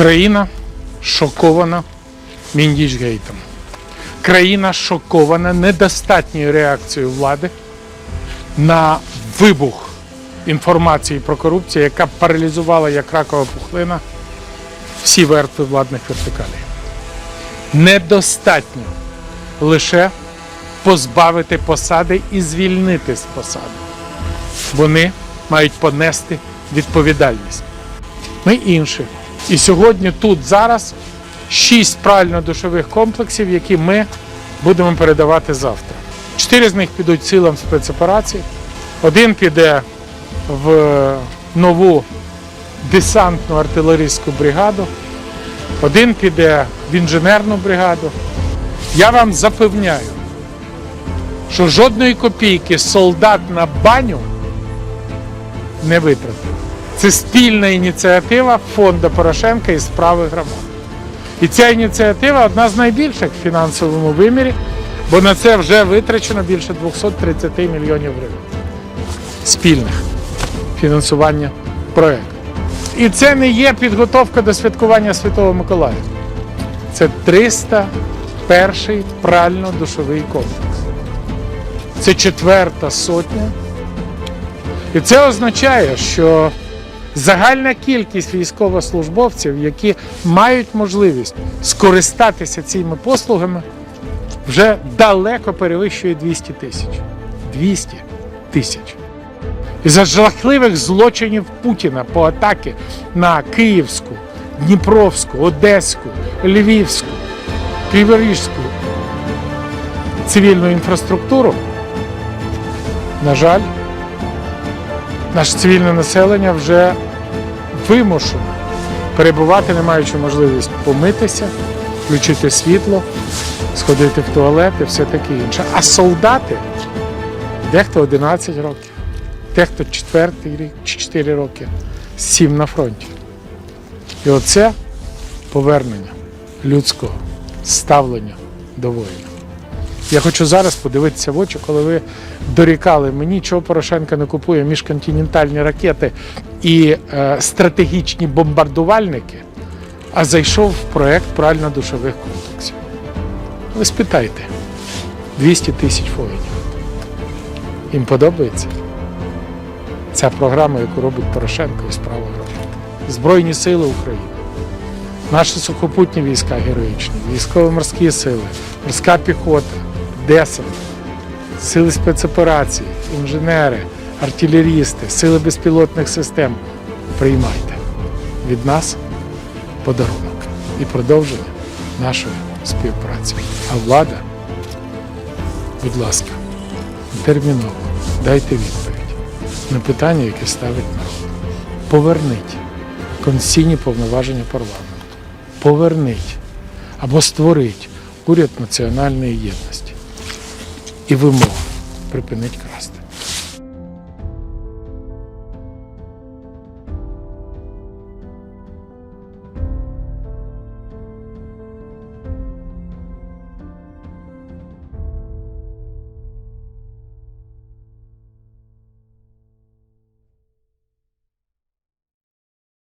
Країна шокована Міндічгейтом. Країна шокована недостатньою реакцією влади на вибух інформації про корупцію, яка паралізувала як ракова пухлина всі верстви владних вертикалей. Недостатньо лише позбавити посади і звільнити з посади. Вони мають понести відповідальність. Ми інші. І сьогодні тут зараз шість правильно-душових комплексів, які ми будемо передавати завтра. Чотири з них підуть силам спецоперації, один піде в нову десантну артилерійську бригаду, один піде в інженерну бригаду. Я вам запевняю, що жодної копійки солдат на баню не витратив. Це спільна ініціатива фонду Порошенка і справи громад. І ця ініціатива одна з найбільших в фінансовому вимірі, бо на це вже витрачено більше 230 мільйонів гривень спільних фінансування проєкту. І це не є підготовка до святкування Святого Миколая. Це 301 прально-душовий комплекс. Це четверта сотня. І це означає, що загальна кількість військовослужбовців, які мають можливість скористатися цими послугами, вже далеко перевищує 200 тисяч. 200 тисяч. І за жахливих злочинів Путіна по атаки на Київську, Дніпровську, Одеську, Львівську, Криворіжську цивільну інфраструктуру, на жаль, наше цивільне населення вже вимушено перебувати, не маючи можливість помитися, включити світло, сходити в туалет і все таке інше. А солдати дехто 11 років, дехто 4 рік чи 4 роки, 7 на фронті. І оце повернення людського ставлення до воїна. Я хочу зараз подивитися в очі, коли ви дорікали мені, чого Порошенко не купує міжконтинентальні ракети і е, стратегічні бомбардувальники, а зайшов в проект прально-душових комплексів. Ви спитайте, 200 тисяч воїнів. Їм подобається ця програма, яку робить Порошенко і справа громад. Збройні сили України. Наші сухопутні війська героїчні, військово-морські сили, морська піхота, десант, сили спецоперацій, інженери, артилерісти, сили безпілотних систем. Приймайте від нас подарунок і продовження нашої співпраці. А влада, будь ласка, терміново дайте відповідь на питання, яке ставить народ. Поверніть конституційні повноваження парламенту. Поверніть або створіть уряд національної єдності і вимог припинить красти.